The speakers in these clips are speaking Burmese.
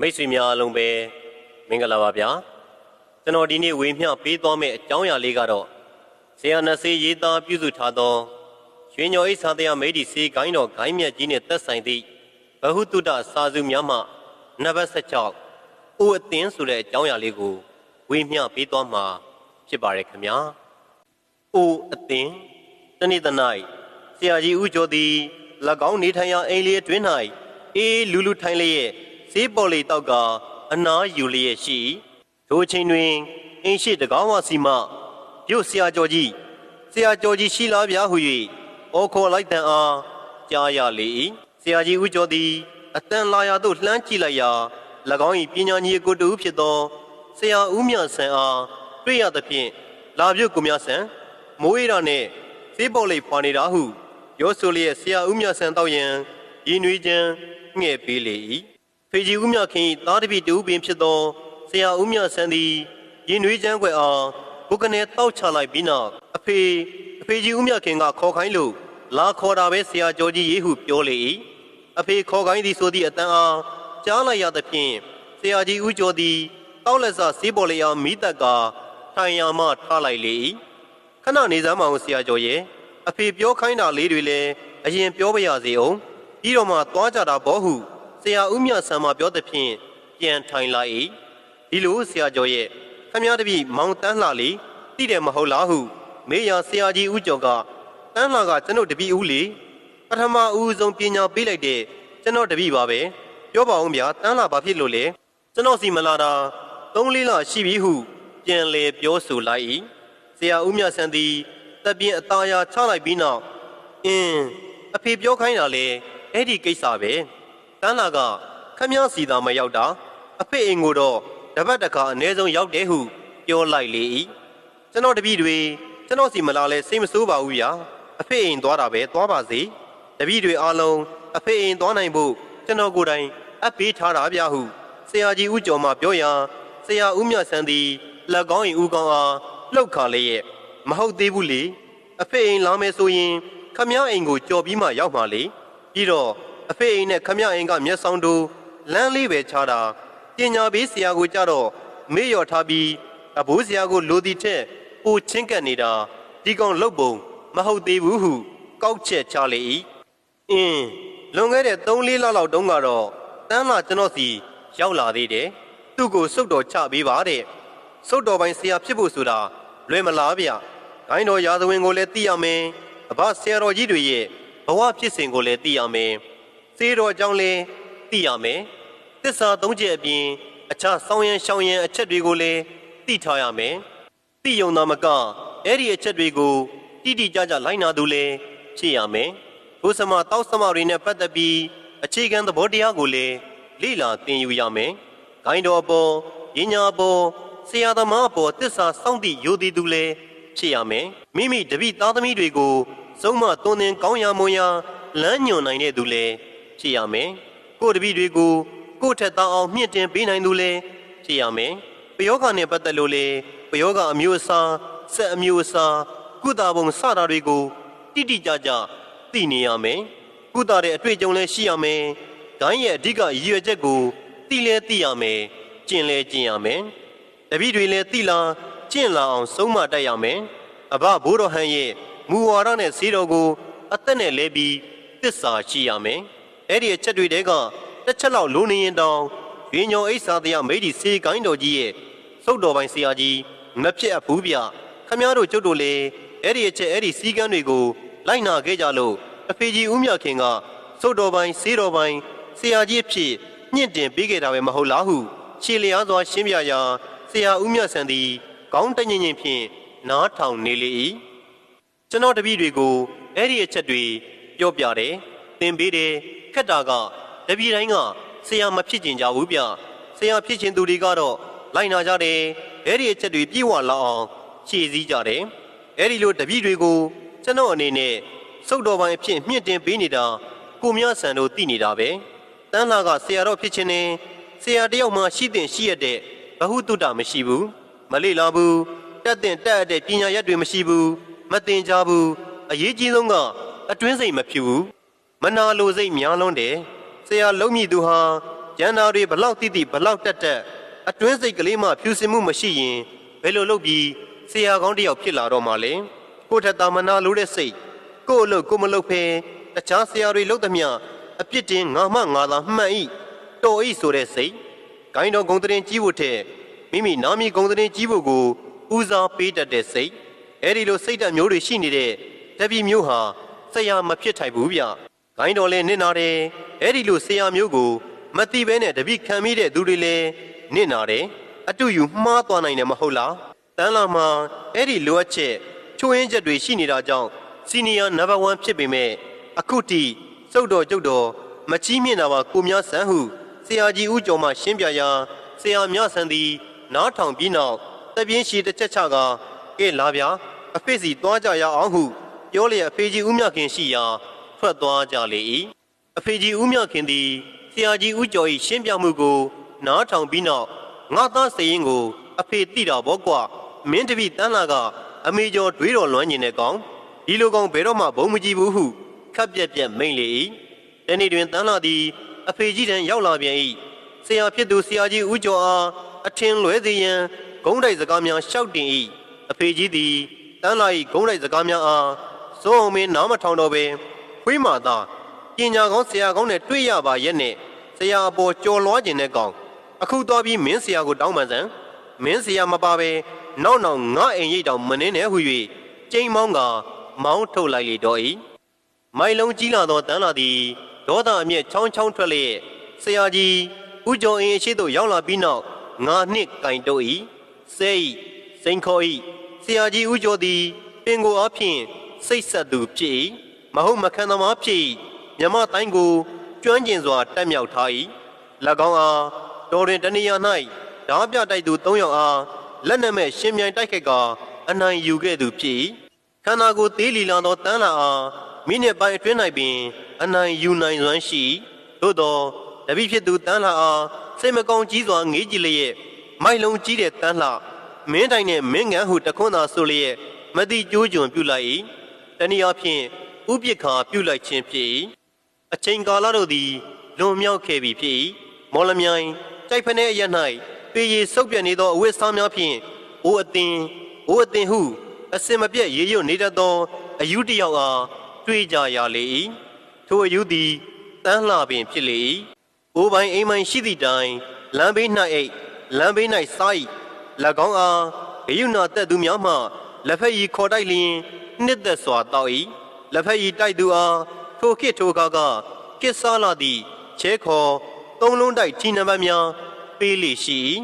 မိတ်ဆွေများအားလုံးပဲမင်္ဂလာပါဗျာကျွန်တော်ဒီနေ့ဝေမျှပေးသွားမယ့်အကြောင်းအရာလေးကတော့ဆရာနတ်စေးရေးသားပြုစုထားသောရွှေညော်အိဆာတရားမိတ်ဒီစေးကိုင်းတော်ဂိုင်းမြတ်ကြီးနှင့်သက်ဆိုင်သည့်ဘဟုတုတစာစုများမှနံပါတ်16အိုအသင်းဆိုတဲ့အကြောင်းအရာလေးကိုဝေမျှပေးသွားမှာဖြစ်ပါရယ်ခင်ဗျာအိုအသင်းတနေ့တ၌ဆရာကြီးဦးကျော်သည်၎င်းနေထိုင်ရာအိမ်လေးအတွင်း၌အေးလူလူထိုင်လျက် ဈေးပေါ်လေတောက်ကအနားယူလျက်ရှိထိုအချိန်တွင်အင်းရှိတကောင်းဝစီမှပြုတ်ဆရာကျော်ကြီးဆရာကျော်ကြီးရှိလားဗျာဟု၍အော်ခေါ်လိုက်တန်အားကြားရလေ၏ဆရာကြီးဦးကျော်သည်အတန်လာရာသို့လှမ်းကြည့်လိုက်ရာ၎င်း၏ပညာညီကိုတူဖြစ်သောဆရာဦးမြဆန်အားတွေ့ရသဖြင့်လာပြုတ်ကိုမြဆန်မိုးရတာနှင့်ဈေးပေါ်လေဖွာနေတာဟု ပြောဆိုလျက်ဆရာဦးမြဆန်တောက်ရန်ရင်းနှွေးချမ်းငှဲ့ပေးလေ၏ ဖေကြီးဦးမြခင်၏သားတစ်ပြည့်တူပင်ဖြစ်သောဆရာဦးမြဆန်သည်ရင်းနှွေးချမ်းွယ်အားဘုကနေတောက်ချလိုက်ပြီးနောက်အဖေအဖေကြီးဦးမြခင်ကခေါ်ခိုင်းလို့လာခေါ်တာပဲဆရာကျော်ကြီးရေးဟုပြောလေ၏အဖေခေါ်ခိုင်းသည်ဆိုသည့်အတန်းအားကြားလိုက်ရသဖြင့်ဆရာကြီးဦးကျော်သည်တောက်လက်စာစေးပေါ်လျာမိတက်ကထိုင်ရမှထားလိုက်လေ၏ခဏနေစမ်းမအောင်ဆရာကျော်ရဲ့အဖေပြောခိုင်းတာလေးတွေလည်းအရင်ပြောပါရစေအောင်ပြီးတော့မှသွားကြတာဘောဟု ဆရာဦးမြဆန်မပြောသဖြင့်ပြန်ထိုင်လာ၏ဒီလိုဆရာကျော်ရဲ့ခမည်းတပည့်မောင်တန်းလှလေးတိတယ်မဟုတ်လားဟု မေးရဆရာကြီးဦးကျော်ကတန်းလှကကျွန်ုပ်တပည့်ဦးလေပထမဦးဆုံးပညာပေးလိုက်တဲ့ကျွန်တော်တပည့်ပါပဲပြောပါဦးဗျာတန်းလှဘာဖြစ်လို့လဲကျွန်တော်စီမလာတာ၃လေးလရှိပြီဟု ပြန်လေပြောဆိုလိုက်၏ဆရာဦးမြဆန်သည်တပ်ပြင်းအသားရာချလိုက်ပြီးနောက်အင်းအဖေပြောခိုင်းတာလေအဲ့ဒီကိစ္စပဲ တန်းလာကခမည်းစီသာမရောက်တာအဖေအိမ်ကိုတော့တပတ်တခါအနည်းဆုံးရောက်တယ်ဟုပြောလိုက်လေ၏ကျွန်တော်တပည့်တွေကျွန်တော်စီမလာလဲစိတ်မဆိုးပါဘူးဗျာအဖေအိမ်သွားတာပဲသွားပါစေတပည့်တွေအားလုံးအဖေအိမ်သွားနိုင်ဖို့ကျွန်တော်ကိုယ်တိုင်အပ်ပေးထားတာဗျာဟုဆရာကြီးဦးကျော်မှပြောရာဆရာဦးမြတ်ဆန်းသည်လက်ကောင်းရင်ဦးကောင်းအားလှုပ်ခါလေးရဲ့မဟုတ်သေးဘူးလေအဖေအိမ်လာမယ်ဆိုရင်ခမည်းအိမ်ကိုကြော်ပြီးမှရောက်မှလေပြီးတော့ အဖေအိမ်နဲ့ခမည်းအိမ်ကမျက်စောင်းတို့လမ်းလေးပဲချတာပညာပေးဆရာကိုကြတော့မေ့လျော်ထားပြီးအဘိုးဆရာကိုလိုသည်ထက်ပိုချင်းကပ်နေတာဒီကောင်လှုပ်ပုံမဟုတ်သေးဘူးဟုကောက်ချက်ချလေ၏အင်းလွန်ခဲ့တဲ့3-4လလောက်တုန်းကတော့တန်းလာကျွန်တော်စီရောက်လာသေးတယ်သူ့ကိုစုတ်တော်ချပေးပါတဲ့စုတ်တော်ပိုင်းဆရာဖြစ်ဖို့ဆိုတာလွယ်မလားဗျဂိုင်းတော်ရာဇဝင်ကိုလည်းသိရမယ်အဘဆရာတော်ကြီးတွေရဲ့ဘဝဖြစ်စဉ်ကိုလည်းသိရမယ် စေတော်အကြောင်းလည်းသိရမယ်သစ္စာသုံးချက်အပြင်အခြားစောင်းရန်ရှောင်းရန်အချက်တွေကိုလည်းသိထားရမယ်သိယုံသာမကအဲ့ဒီအချက်တွေကိုတိတိကျကျလိုက်နာသူလည်းဖြစ်ရမယ်ဘုစမတောက်စမတွေနဲ့ပတ်သက်ပြီးအခြေခံသဘောတရားကိုလည်းလေ့လာသင်ယူရမယ်ဂိုင်းတော်အပေါ်ပညာအပေါ်ဆရာသမားအပေါ်တစ္ဆာစောင့်တည်ယိုသည်သူလည်းဖြစ်ရမယ်မိမိတပိသားသမီးတွေကိုစုံမသွန်သင်ကောင်းရာမွန်ရာလမ်းညွန်နိုင်တဲ့သူလည်း ဖြစ်ရမယ်ကိုယ်တပိတွေကိုကိုယ့်ထက်သားအောင်မြင့်တင်ပေးနိုင်သူလည်းဖြစ်ရမယ်ပယောဂနဲ့ပတ်သက်လို့လည်းပယောဂအမျိုးအစားဆက်အမျိုးအစားကုသပုံစတာတွေကိုတိတိကျကျသိနေရမယ်ကုသတဲ့အတွေ့အကြုံလည်းရှိရမယ်ဂိုင်းရဲ့အဓိကရည်ရွယ်ချက်ကိုသိလဲသိရမယ်ကျင့်လဲကျင့်ရမယ်တပည့်တွေလည်းသိလာကျင့်လာအောင်ဆုံးမတတ်ရမယ်အဘဘိုးတော်ဟန်ရဲ့မူဝါဒနဲ့စီတော်ကို အသက်နဲ့လဲပြီးတစ္ဆာရှိရမယ် အဲ့ဒီအချက်တွေတဲကတစ်ချက်လောက်လိုနေရင်တောင်ရွေညောအိဆာတရားမိတ်ဒီစေကိုင်းတော်ကြီးရဲ့စုတ်တော်ပိုင်းဆရာကြီးမဖြစ်အပ်ဘူးဗျခမည်းတော်ကျုပ်တို့လည်းအဲ့ဒီအချက်အဲ့ဒီစီကန်းတွေကိုလိုက်နာခဲ့ကြလို့အဖေကြီးဦးမြခင်ကစုတ်တော်ပိုင်းစေတော်ပိုင်းဆရာကြီးအဖြစ်ညှင့်တင်ပေးခဲ့တာပဲမဟုတ်လားဟုခြေလျားစွာရှင်းပြရာဆရာဦးမြတ်ဆန်သည်ကောင်းတညင်ချင်းဖြင့်နားထောင်နေလေ၏ကျွန်တော်တပည့်တွေကိုအဲ့ဒီအချက်တွေပြောပြတယ်သင်ပေးတယ် ခက်တာကတပည့်တိုင်းကဆရာမဖြစ်ကျင်ကြဘူးဗျဆရာဖြစ်ကျင်သူတွေကတော့လိုက်နာကြတယ်အဲ့ဒီအချက်တွေပြည့်ဝလာအောင်ရှေ့စည်းကြတယ်အဲ့ဒီလိုတပည့်တွေကိုကျွန်တော်အနေနဲ့စုတ်တော်ပိုင်းအဖြစ်မြင့်တင်ပေးနေတာကိုမြဆန်တို့သိနေတာပဲတန်းလာကဆရာတော်ဖြစ်ခြင်းနဲ့ဆရာတယောက်မှရှိတဲ့ရှိရတဲ့ဘဟုတုတမရှိဘူးမလေ့လာဘူးတက်တဲ့တက်အပ်တဲ့ပညာရက်တွေမရှိဘူးမတင်ကြဘူးအရေးကြီးဆုံးကအတွင်းစိတ်မဖြူဘူး မနာလိုစိတ်များလွန်းတယ်ဆရာလုံးမြည်သူဟာကျန်တာတွေဘလောက်တိတိဘလောက်တက်တက်အတွင်းစိတ်ကလေးမှဖြူစင်မှုမရှိရင်ဘယ်လိုလုပ်ပြီးဆရာကောင်းတစ်ယောက်ဖြစ်လာတော့မှလဲကိုယ့်ထက်တာမနာလို့တဲ့စိတ်ကိုယ့်အလုပ်ကိုယ်မလုပ်ဖဲတခြားဆရာတွေလုပ်သမျှအပြစ်တင်ငါမှငါသာမှန်ဤတော်ဤဆိုတဲ့စိတ်ဂိုင်းတော်ဂုံတရင်ကြီးဖို့ထက်မိမိနာမည်ဂုံတရင်ကြီးဖို့ကိုဦးစားပေးတတ်တဲ့စိတ်အဲ့ဒီလိုစိတ်ဓာတ်မျိုးတွေရှိနေတဲ့တပည့်မျိုးဟာဆရာမဖြစ်ထိုက်ဘူးဗျဂို င်းတော်လည်းနစ်နာတယ်အဲ့ဒီလိုဆရာမျိုးကို မတိဘဲနဲ့တပည့်ခံမိတဲ့သူတွေလည်းနစ်နာတယ်အတူယူမှားသွားနိုင်တယ်မဟုတ်လားတန်းလာမှာအဲ့ဒီလိုအပ်ချက်ချိုးရင်းချက်တွေရှိနေတာကြောင့်စီနီယာနံပါတ်1ဖြစ်ပေမဲ့အခုထိစုတ်တော်ကျုပ်တော်မချီးမြင့်တာပါကိုများဆန်းဟုဆရာကြီးဦးကျော်မှရှင်းပြရာဆရာမြဆန်းသည် နားထောင်ပြီးနောက်တပြင်းရှိတစ်ချက်ချကကဲလာဗျာအဖေစီသွားကြရအောင်ဟု ပြောလျက်အဖေကြီးဦးမြခင်ရှိရာ ထွက်သွားကြလေ၏အဖေကြီးဦးမြခင်သည်ဆရာကြီးဦးကျော်၏ရှင်းပြမှုကို နားထောင်ပြီးနောက်ငါသားစရင်ကို အဖေတိတာဘောကွာမင်းတပိတန်းလာကအမေကျော်တွေးတော်လွမ်းကျင်တဲ့ကောင်ဒီလိုကောင်ဘယ်တော့မှဘုံမကြည့်ဘူးဟုခပ်ပြက်ပြက်မိန်လေ၏တနေ့တွင်တန်းလာသည် အဖေကြီးတန်ရောက်လာပြန်၏ဆရာဖြစ်သူဆရာကြီးဦးကျော်အားအထင်လွဲစေရန်ဂုံးတိုက်စကားများရှောက်တင်၏အဖေကြီးသည်တန်းလာ၏ဂုံးတိုက်စကားများအားစိုးအောင်မင်းနားမထောင်တော့ပင် ခွေးမာသာပညာကောင်းဆရာကောင်းနဲ့တွေ့ရပါရဲ့နဲ့ဆရာအပေါ်ကြော်လွှားခြင်းတဲ့ကောင်အခုသွားပြီးမင်းဆရာကိုတောင်းပန်စမ်းမင်းဆရာမပါပဲနောက်နောက်ငါအိမ်ရိတ်တောင်မနှင်းနဲ့ဟု၍ကျိန်မောင်းကမောင်းထုတ်လိုက်လေတော့၏မိုင်လုံးကြီးလာသောတန်းလာသည်ဒေါသအမျက်ချောင်းချောင်းထွက်လျက်ဆရာကြီးဦးကျော်အင်းအရှိသို့ရောက်လာပြီးနောက်ငါနှစ်ကင်တို့၏ဆဲ၏စိန်ခေါ်၏ဆရာကြီးဦးကျော်သည်ပင်ကိုအဖြစ်စိတ်ဆက်သူဖြစ်၏ မဟုတ်မခံသမားဖြစ်၏မြမတိုင်းကိုကျွမ်းကျင်စွာတက်မြောက်ထား၏၎င်းအားတော်တွင်တဏှာ၌ဓာပြတိုက်သူ၃ယောက်အားလက်နက်မဲ့ရှင်မြိုင်တိုက်ခိုက်ကာအနိုင်ယူခဲ့သူဖြစ်၏ခန္ဓာကိုယ်သေးလီလာသောတန်းလာအားမိနစ်ပိုင်းအတွင်း၌ပင် အနိုင်ယူနိုင်စွမ်းရှိသို့သောတပိဖြစ်သူတန်းလာအားစိတ်မကောင်းကြီးစွာငေးကြည့်လျက်မိုက်လုံးကြီးတဲ့တန်းလာမင်းတိုင်နဲ့မင်းငန်းဟုတခွန်းသာဆိုလျက်မတိကျိုးကျွန်ပြုလိုက်၏တနည်းအားဖြင့် ဥပိ္ပခာပြုလိုက်ခြင်းဖြစ်၏အချိန်ကာလတို့သည်လွန်မြောက်ခဲ့ပြီဖြစ်၏မော်လမြိုင်ကြိုက်ဖနေအရ၌ပေရီဆုပ်ပြတ်နေသောအဝတ်စားများဖြင့်အိုးအသင်အိုးအသင်ဟု အစင်မပြတ်ရေရွတ်နေတတ်သောအယူတစ်ယောက်အားတွေ့ကြရလေ၏ထိုအယူသည်တန်းလှပင်ဖြစ်လေ၏အိုးပိုင်အိမ်ပိုင်ရှိသည့်တိုင်လမ်းဘေး၌အိတ်လမ်းဘေး၌စား၏၎င်းအားဂယုဏတက်သူများမှလက်ဖက်ရည်ခေါ်တိုက်လျင်နှစ်သက်စွာတောက်၏ လက်ဖက်ရည်တိုက်သူအားထိုခေတ်ထိုကားကကစ်စားလာသည့်ချဲခေါ်သုံးလုံးတိုက်ထီနံပါတ်များ ပေးလေရှိ၏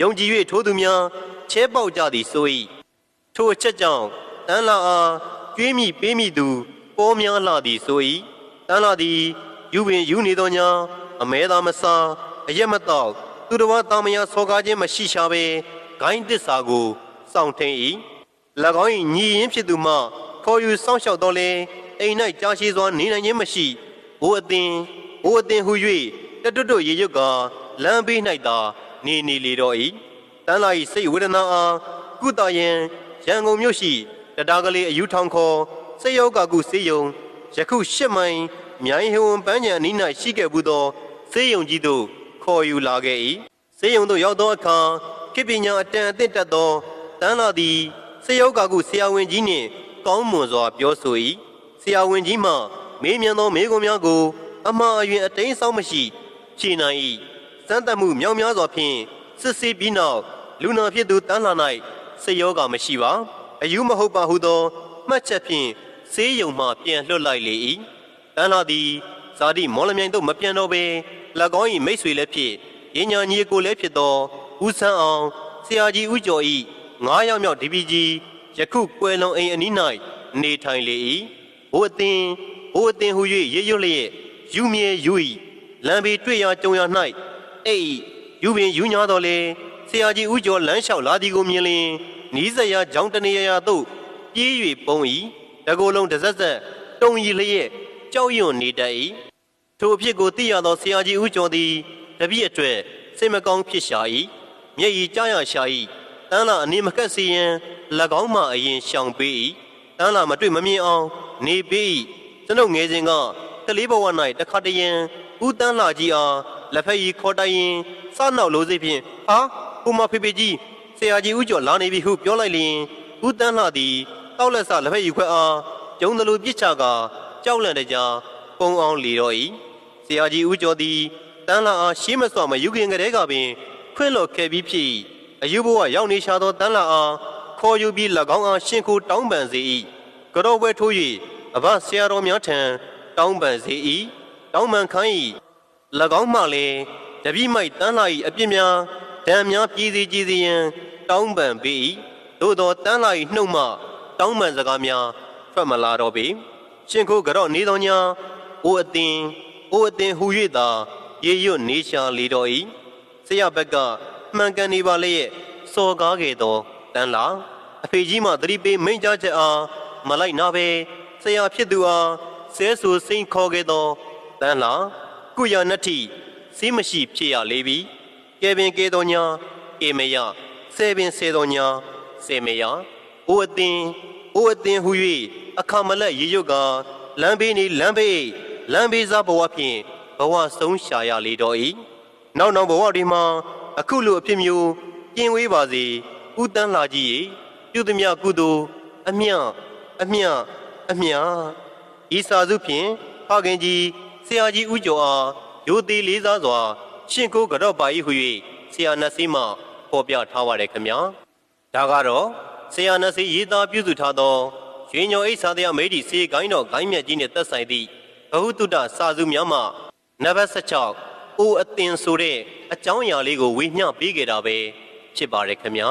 ယုံကြည်၍ထိုသူများချဲပေါက်ကြသည်ဆို၏ထိုအချက်ကြောင့်တန်လာအားကျွေးမိပေးမိသူပေါ်များလာသည်ဆို၏တန်လာသည်ယူပင်ယူနေသောညာအမဲသာမစားအရက်မတော့သူတော်ဘာတာမယာဆောကားခြင်းမရှိရှာပဲဂိုင်းတစ္ဆာကိုစောင့်ထိန်၏၎င်း၏ညီရင်ဖြစ်သူမှ ခေါ်ယူစောင့်ရှောက်တော်လဲအိမ်၌ကြာရှည်စွာနေနိုင်ခြင်းမရှိဘိုးအသင်ဘိုးအသင်ဟု၍တတွတ်တွတ်ရေရွတ်ကလမ်းဘေး၌သာနေနေလေတော့၏တန်းလာ၏စိတ်ဝေဒနာအားကုသယံရန်ကုန်မြို့ရှိတတားကလေးအယူထောင်ခေါ်စေယောဂကုစေယုံယခုရှစ်မိုင်မြိုင်ဟဝန်ပန်းချံအနီး၌ရှိခဲ့ဘူးသောစေယုံကြီးတို့ခေါ်ယူလာခဲ့၏စေယုံတို့ရောက်သောအခါကိပညာအတန်အသင့်တက်သောတန်းလာသည်စေယောဂကုဆရာဝန်ကြီးနှင့် ကောင်းမွန်စွာပြောဆို၏ဆရာဝန်ကြီးမှမေးမြန်းသောမေးခွန်းများကို အမှားအယွင်းအတိမ်းဆောင်မရှိဖြေနိုင်၏စမ်းသပ်မှုမြောက်များစွာဖြင့်စစ်ဆေးပြီးနောက်လူနာဖြစ်သူတန်းလာ၌စေယောဂမရှိပါအယူမဟုတ်ပါဟုသောမှတ်ချက်ဖြင့်ဆေးရုံမှပြန်လွှတ်လိုက်လေ၏တန်းလာသည်ဇာတိမော်လမြိုင်သို့မပြန်တော့ဘဲ၎င်း၏မိတ်ဆွေလည်းဖြစ်ရညာညီကိုလည်းဖြစ်သောဦးဆန်းအောင်ဆရာကြီးဦးကျော်၏ငါးယောက်မြောက်ဒီပီကြီး ယခုကွယ်လွန်အိမ်အနီး၌နေထိုင်လေ၏ဘိုးအသင်ဘိုးအသင်ဟု၍ရေရွတ်လျက်ယူမြဲယူ၏လမ်းဘေးတွေ့ရကြုံရ၌အိတ်ယူပင်ယူညာတော်လေဆရာကြီးဦးကျော်လမ်းလျှောက်လာသည်ကိုမြင်လျင်နီးစရာကြောင်းတနေရရာသို့ပြေး၍ပုံ၏တကိုယ်လုံးတစ်ဆက်ဆက်တုံရီလျက်ကြောက်ရွံ့နေတတ်၏ထိုအဖြစ်ကိုသိရသောဆရာကြီးဦးကျော်သည်တပည့်အတွက်စိတ်မကောင်းဖြစ်ရှာ၏မျက်ရည်ကြားရရှာ၏တန်းလာအနေမကက်စီရင်၎ င်းမှအရင်ရှောင်ပေး၏တန်းလာမတွေ့မမြင်အောင်နေပေး၏ကျွန်ုပ်ငယ်စဉ်ကကလေးဘဝ၌တခါတရံဦးတန်းလာကြီးအားလက်ဖက်ရည်ခေါ်တိုင်ရင်စနောက်လို့စိဖြင့်ဟာကိုမဖေဖေကြီးဆရာကြီးဦးကျော်လာနေပြီဟုပြောလိုက်လျင်ဦးတန်းလှသည်တောက်လက်စလက်ဖက်ရည်ခွက်အားကျုံတယ်လို့ပြစ်ချကကြောက်လန့်တကြားပုံအောင်လီတော့၏ဆရာကြီးဦးကျော်သည်တန်းလှအားရှေးမစွာမယူခင်ကလေးကပင်ခွင့်လွတ်ခဲ့ပြီးဖြစ်၏အယူဘဝရောက်နေရှာသောတန်းလှအား ခေါ်ယူပြီး၎င်းအားရှင်ခုတောင်းပန်စေ၏ကြောပွဲထိုး၍အဘဆရာတော်များထံတောင်းပန်စေ၏တောင်းပန်ခိုင်း၏၎င်းမှလည်းတပိမိုက်တန်းလာ၏အပြစ်များဒဏ်များပြည်စီကြည်စီရန်တောင်းပန်ပေ၏သို့သောတန်းလာ၏နှုတ်မှတောင်းပန်စကားများထွက်မလာတော့ပေရှင်ခိုကြော့နေသောညာအိုအသင်အိုအသင်ဟူ၍သာရေရွတ်နေရှာလေတော်၏ဆရာဘက်ကမှန်ကန်နေပါလေရဲ့စော်ကားခဲ့သော တန်းလာအဖေကြီးမှသတိပေးမိန့်ကြားချက်အားမလိုက်နာပဲဆရာဖြစ်သူအားဆဲဆူစိန်ခေါ်ခဲ့သောတန်းလာကုရနတ္ထိစီးမရှိဖြစ်ရလေပြီကဲပင်ကဲတော်ညာကေမယဆဲပင်ဆဲတော်ညာစေမယအိုအသင်အိုအသင်ဟူ၍အခါမလက်ရေရွတ်ကလမ်းဘေးနေလမ်းဘေးလမ်းဘေးစားဘဝဖြင့်ဘဝဆုံးရှာရလေတော်၏နောက်နောက်ဘဝတွေမှာအခုလိုအဖြစ်မျိုးကျင်ဝေးပါစေ ဥတန်းလာကြီး၏ပြုသည်မြကုသိုလ်အမြအမြအမြဤစာစုဖြင့်ဖခင်ကြီးဆရာကြီးဦးကျော်အားရိုသေလေးစားစွာ ရှင်ကိုကြော့ပါ၏ဟု၍ဆရာနတ်စီမှပေါ်ပြထားပါတယ်ခင်ဗျာဒါကတော့ဆရာနတ်စီရေးသားပြုစုထားသောရွှေညောအိဆာတရားမေဒီစေကိုင်းတော်ဂိုင်းမြတ်ကြီးနှင့်သက်ဆိုင်သည့်ဘဟုတုတ္တစာစုများမှနံပါတ်16အိုအသင်ဆိုတဲ့အကြောင်းအရာလေးကိုဝေမျှပေးခဲ့တာပဲဖြစ်ပါတယ်ခင်ဗျာ